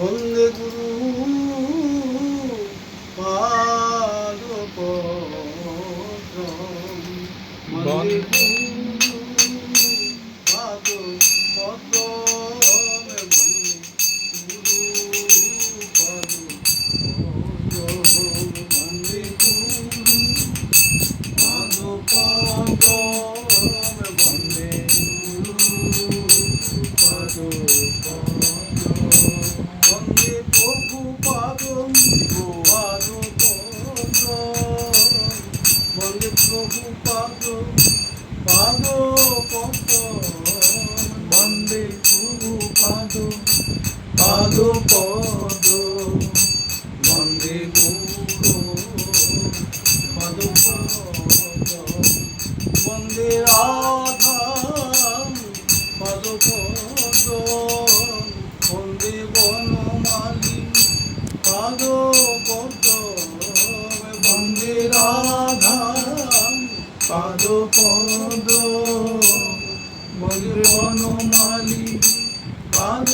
বন্দে গুরু। প্রভু পাদ পদ বন্দে বনমালী পদ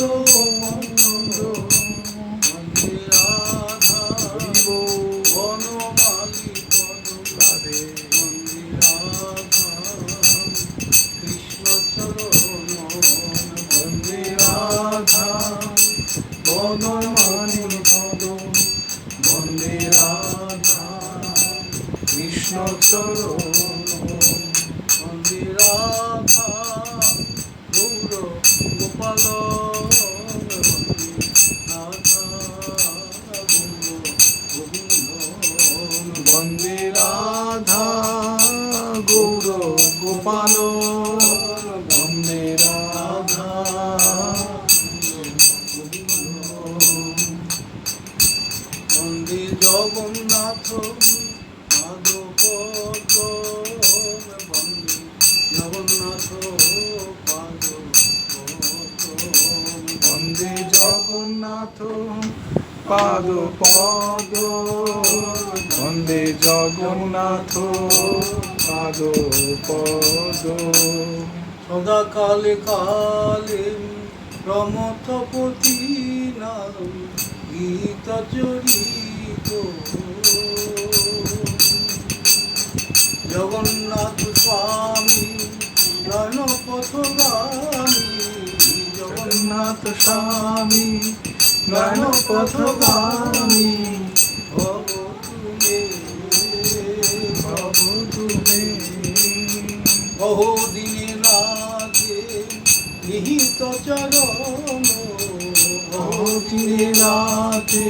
জগন্নাথ পাদ পদ। বন্দে জগন্নাথ পাদ পদ। সদা কালে কালে প্রমথপতি নাম গীত চরিত জগন্নাথ স্বামী নয়ন পথগামী জগন্নাথ স্বামী ভব তুমে বহুদিনে রাজে নিহিত চরণ বহুদিনে রাজে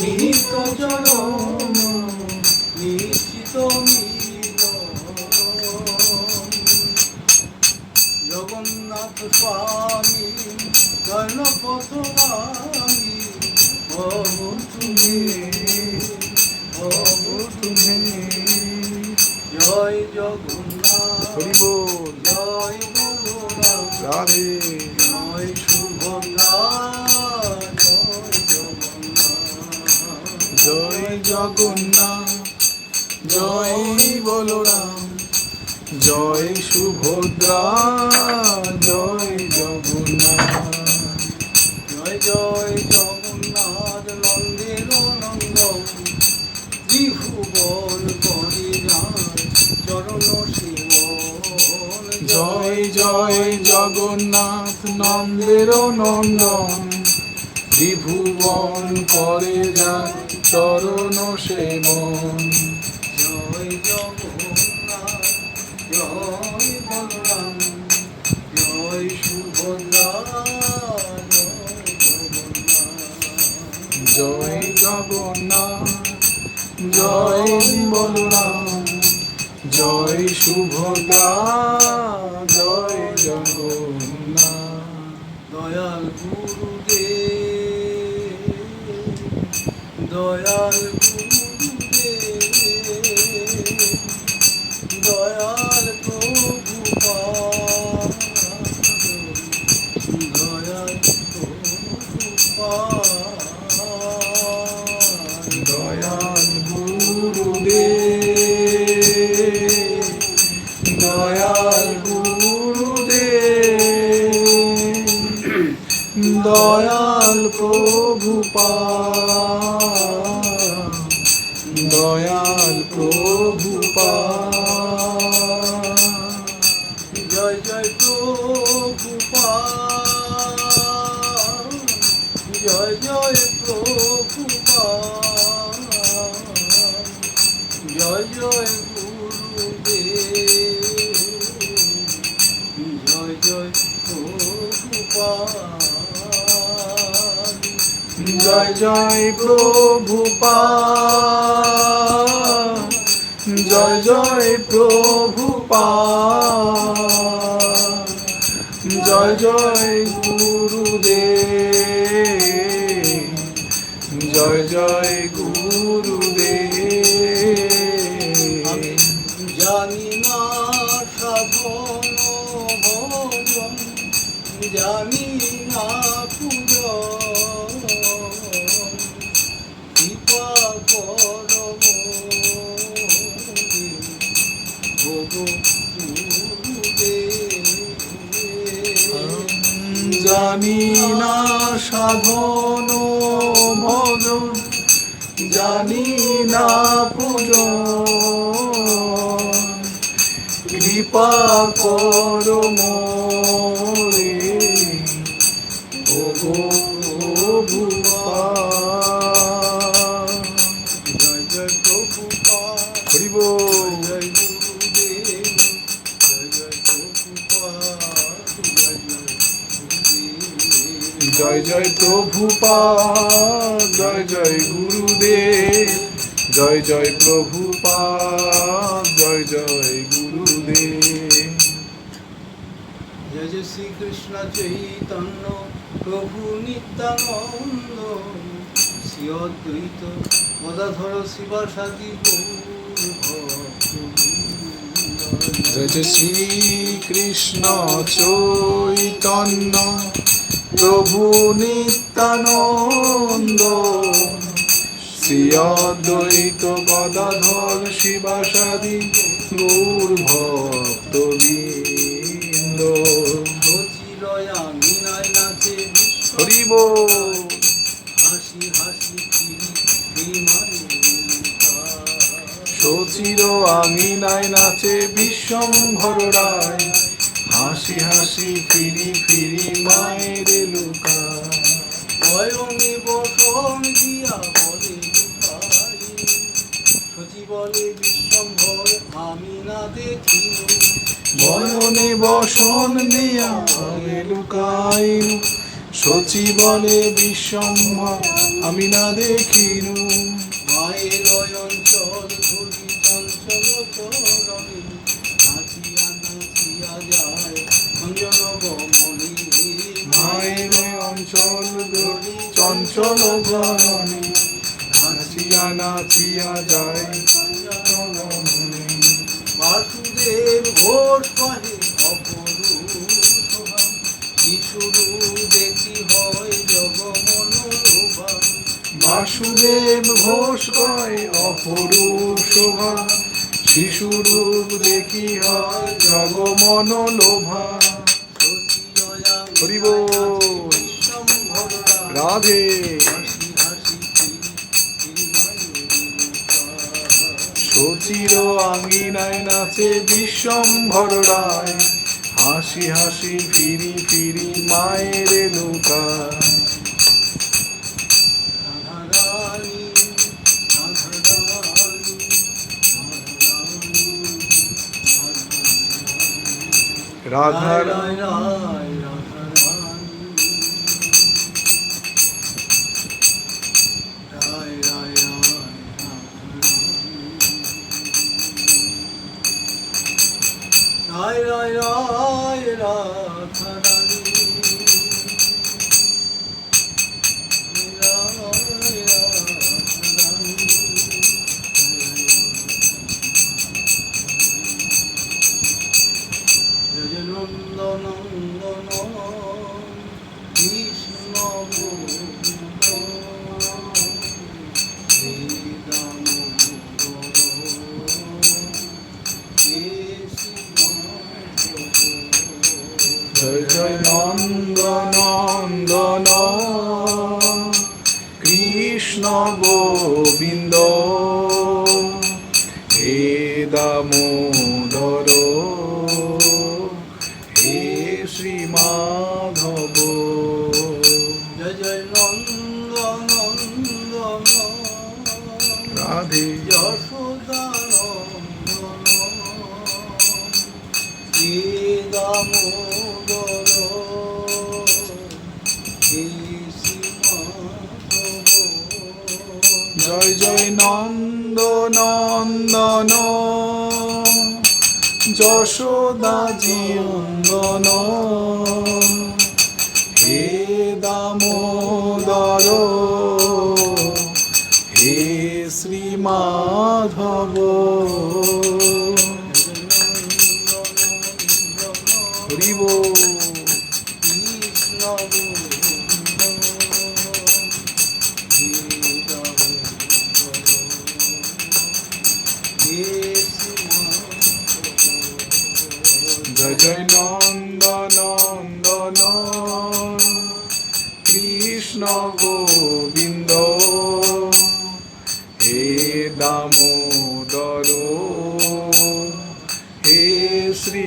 নিহিত চরণ নিশ্চিত জগন্নাথ স্বামী তুমি তুমি জয় জগন্নাথ বল। জয় বলরাম রাধে। জয় সুভদ্রা জয় জগন্নাথ। জয় জগন্নাথ। জয় বলরাম। জয় সুভদ্রা। জয় জগন্নাথ জয় জগন্নাথ নন্দের নন্দ ত্রিভুবন করে চরণ শিবন জয় জয় জগন্নাথ নন্দের নন্দন। ত্রিভুবন করে যায় চরণ সেবন জয় জগন্নাথ জয় বলরাম জয় সুভদ্রা জয় জগন্নাথ। দয়াল গুরুদেব দয়াল গুরুদেব প্রভু জয় জয় প্রভু জয় জয় প্রভু জয় জয় গুরুদেব। জয় জয় জানি না সাধন ভজন জানি না পূজন। কৃপা কর জয় জয় গুরুদেব জয় জয় প্রভু জয় জয় গুরুদেব জয় জয় প্রভু জয় জয় গুরুদেব। জয় জয় শ্রীকৃষ্ণ চৈতন্য প্রভু নিত্যানন্দ শ্রী অদ্বৈত গদাধর শিবাসাদি জয় জয় শ্রীকৃষ্ণ চৈতন্য প্রভু নিত্যানন্দ শ্রী অদ্বৈত গদাধর শিবাসাদি, গৌর ভক্ত বৃন্দ সচিরয় আমি নাই নাচে বিশ্ব হরিব। হাসি হাসি সচির আমি নাই নাচে বিশ্বম্ভর রায়। হাসি হাসি ফিরি ফিরি মায়ের লুকা। বয়নে বসন দিয়া বলে লুকাই। সচি বলে বিশ্বম্ভর আমি না দেখিল বয়নে বসন দিয়া আমি লুকাই। সচি বলে বিশ্বম্ভর আমি না দেখিনু। মায়ের অঞ্চল চঞ্চল চরণে মায়ের অঞ্চল ধরি চঞ্চল জননী, নাচিয়া নাচিয়া যায়। বাসুদেব ঘোষ কহে শিশুরু দেখি হয় জগমন বাসুদেব ঘোষ কয় অপরূপ শোভা শিশুরূপ দেখি হয় জগমন লোভা হরি বল। রাধে। সচির আঙ্গিনায় নাচে বিশ্বম্ভর রায়। হাসি হাসি ফিরি ফিরি মায়ের নৌকা রাধার রায় রায় রায় রাধা হে দামোদর হে শ্রী মাধব। জয় জয় নন্দ নন্দন রাধে। যশোদা শ্রী দামোদর শ্রী শ্রীমাধব জয় জয় নন্দ। জীবন্দন যশোদা জীবন্দন হে দামোদর হে শ্রীমাধব কৃষ্ণ গোবিন্দ। হে দামোদর। হে শ্রী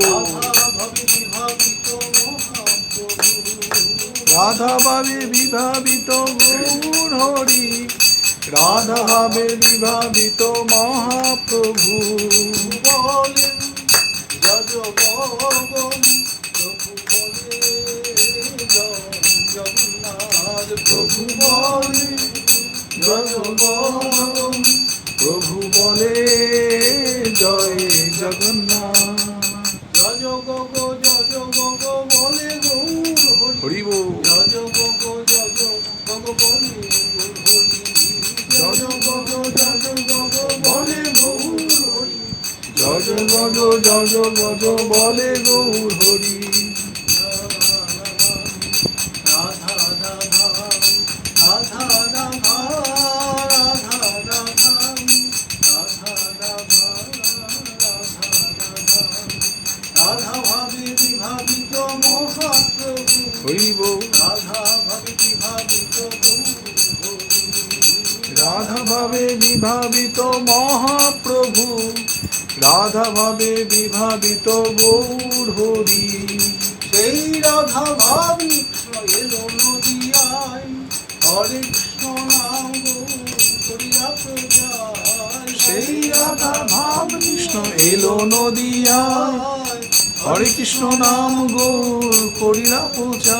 রাধা ভাবে বিভাবিত গৌর হরি রাধা ভাবে বিভাবিত মহাপ্রভু। প্রভু বলে প্রভু বলে, জয় জগন্নাথ। জজ গজ জজ গজ বলে গৌর হরি রাধা ভাবে বিভাবিত মহাপ্রভু রাধাভাবে বিভাবিত গৌরী সেই রাধা ভাবি এলো নদিয়াই হরে সেই রাধা ভাব কৃষ্ণ এলো নদিয়ায়, হরে কৃষ্ণ নাম গোল করিলা পূজা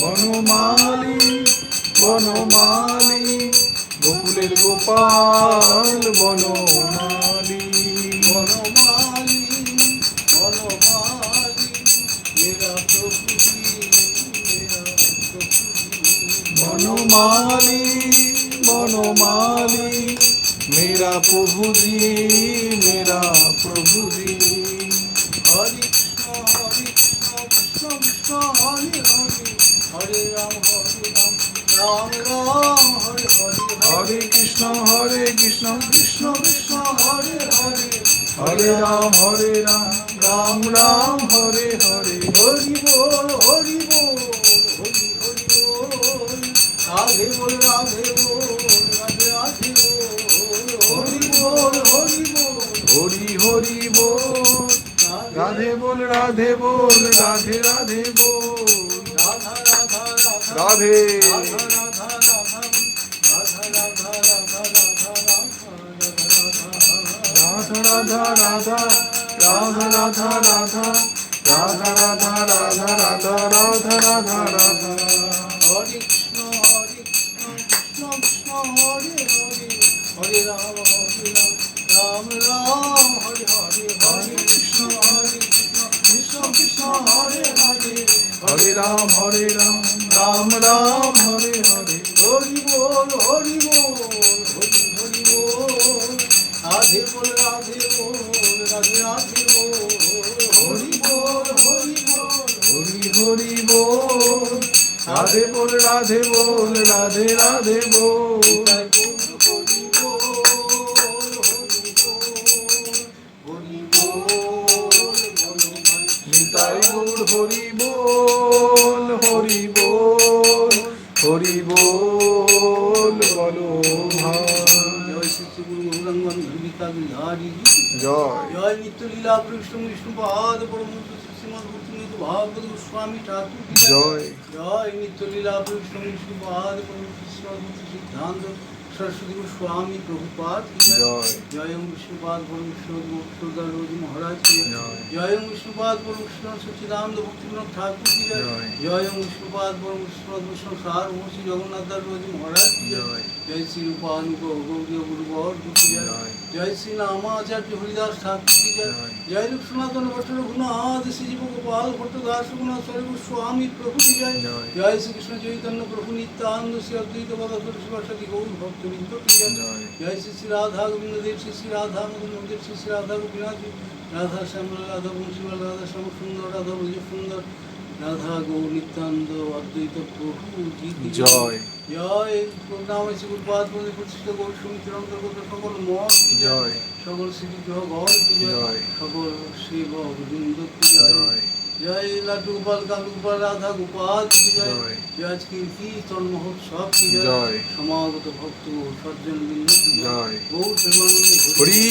বনমালী বনমালী গোকুলের গোপাল বনমালী। বনমালী বনমালী মেরা প্রভু জি মেরা প্রভু জি হরে কৃষ্ণ হরে কৃষ্ণ হরে রাম হরে রাম রাম রাম হরে হরে হরে। কৃষ্ণ হরে কৃষ্ণ কৃষ্ণ কৃষ্ণ হরে হরে হরে রাম হরে রাম রাম রাম হরে হরে। হরি বল হরি বল হরি রাধে বল রাধে বল রাধে রাধে হরি বল হরি বল হরি হরি বল রাধে বল রাধে বল রাধে রাধে বল রাধা রাধা রাধা রাধে রাধা রাধা রাধা রাধা রাধা রাধা রাধা রাধা রাধা রাধা রাধা রাধা রাধা রাধা রাম রাম হরে হরে কৃষ্ণ হরে কৃষ্ণ কৃষ্ণ হরে হরে হরে রাম হরে রাম রাম রাম হরে হরে হরি বল হরি বল হরি হরি বল রাধে বল রাধে বল রাধে রাধে বল হরি বল হরি বল হরি হরি বল রাধে বল রাধে বল, রাধে রাধে বল। হরিবোল বলো জয় নিত্য লীলা কৃষ্ণ বিষ্ণু পাদ পরমহংস শ্রীমদ ভক্তিনীত ভাগবত গোস্বামী ঠাকুর জয়। জয় নিত্য লীলা কৃষ্ণ বিষ্ণু পাদ পরমহংস শ্রীমদ সিদ্ধান্ত। সরস্বতী গোস্বামী প্রভুপাদ। কি জয় বিষ্ণুপাদ বিষ্ণু রোজি মহারাজ। জয়। বিষ্ণুপাদ কৃষ্ণ সচিদানন্দ ভক্তিবিনোদ ঠাকুর কি জয়? জয়। জয় বিষ্ণুপাদ পরম কৃষ্ণ সার শ্রী জগন্নাথ দাস রোজি মহারাজ কি জয়? জয়। শ্রী রূপানুগ গৌরীয় গুরুবর কি জয়। জয়। শ্রী রামাচার্য হরিদাস ঠাকুর কি জয়? জয়। জয় লক্ষ্মীনাথন ভট্ট রঘুনাথ শ্রী ভট্ট দাস রঘুনাথ স্বরূপ স্বামী প্রভু কি জয়? জয়। শ্রীকৃষ্ণ চৈতন্য প্রভু নিত্যানন্দ শ্রী অদ্বৈত পদার্থ শিবাসাদি গৌর ভক্তবৃন্দ জয়। শ্রী শ্রী রাধা গোবিন্দ দেব শ্রী শ্রী রাধা শ্রী শ্রী রাধা গোপীনাথ রাধা শ্যামলা রাধা বংশীমাল রাধা শ্যাম সুন্দর রাধা ব্রজ সুন্দর রাধা গৌর নিত্যানন্দ অদ্বৈত প্রভু জয়। জয়। প্রণাম শ্রী গুরুপাদ মন্দির প্রতিষ্ঠিত গৌর সমিতির অন্তর্গত সকল কি জয়। সকল শ্রী গণ কি জয়। সকল শ্রী গোবিন্দ কি জয়। জয় লাটু গোপাল কালু গোপাল রাধা গোপাল কি জয় জয়। আজকের কীর্তন মহোৎসব কি জয়। সমাগত ভক্ত সজ্জন বিন্দু জয়। গৌর প্রেমানন্দে হরি